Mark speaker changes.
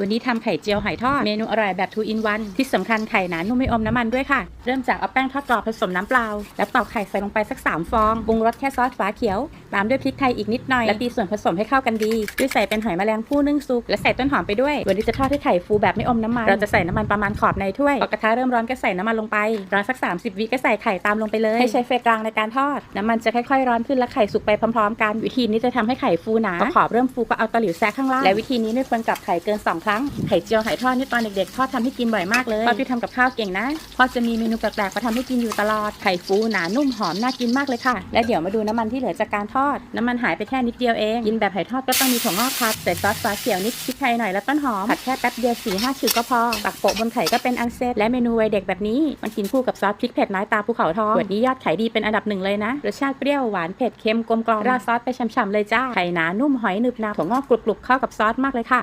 Speaker 1: วันนี้ทำไข่เจียวหอยทอด เมนูอร่อยแบบ2 in 1ที่สำคัญไข่หนานุ่มไม่อมน้ำมันด้วยค่ะ เริ่มจากเอาแป้งทอดกรอบผสมน้ำเปล่า แล้วตอกไข่ใส่ลงไปสัก 3 ฟองปรุงรสแค่ซอสฟ้าเขียว ตามด้วยพริกไทยอีกนิดหน่อย และตีส่วนผสมให้เข้ากันดีด้วยใส่เป็นหอยแมลงภู่นึ่งสุกและใส่ต้นหอมไปด้วย วันนี้จะทอดให้ไข่ฟูแบบไม่อมน้ำมัน เราจะใส่น้ำมันประมาณขอบในถ้วยพอกระทะเริ่มร้อนก็ใส่น้ำมันลงไปรอสัก 30วิก็ใส่ไข่ตามลงไปเลย ให้ใช้ไฟกลางในการทอด น้ำมันจะค่อยๆร้อนขึ้นและไข่สุกไปพร้อมๆ กัน วิธีนี้จะทำให้ไข่ฟูหนาพอขอบเริ่มฟูก็เอาตะหลิวแซะข้างล่างและวิธีนี้ไม่ควรกลับไข่เกิน 2 ครั้งไข่เจียวไข่ทอดนี่ตอนเด็กๆทอดทำให้กินบ่อยมากเลยพ่อพี่ทำกับข้าวเก่งนะพ่อจะมีเมนูแปลกๆมาทำให้กินอยู่ตลอดไข่ฟูหนานุ่มหอมน่ากินมากเลยค่ะ และเดี๋ยวมาดูน้ำมันที่เหลือจากการทอด น้ำมันหายไปแค่นิดเดียวเอง กินแบบไข่ทอดก็ต้องมีถั่วงอกผัดใส่ซอสฟ้าเขียวนิดพริกไทยหน่อยแล้วต้นหอมผัดแค่แป๊บเดียวสี่ห้าฉึกก็พอตักโปะบนไข่ก็เป็นอันเสร็จและเมนูวัยเด็กแบบนี้มันกินคู่กับซอสพริกเผ็ดน้อยตาภูเขาทองขวดนี้ยอดขายดีเป็นอันดับหนึ่งเลยนะรสชาติเปรี้ยวหวานเผ็ดเค็มกลมกล่อมราดซอสไปฉ่ำๆเลยจ้าไข่หนานุ่มหอยหนึบหนาถั่วงอกกรุบๆเข้ากับซอสมากเลยค่ะ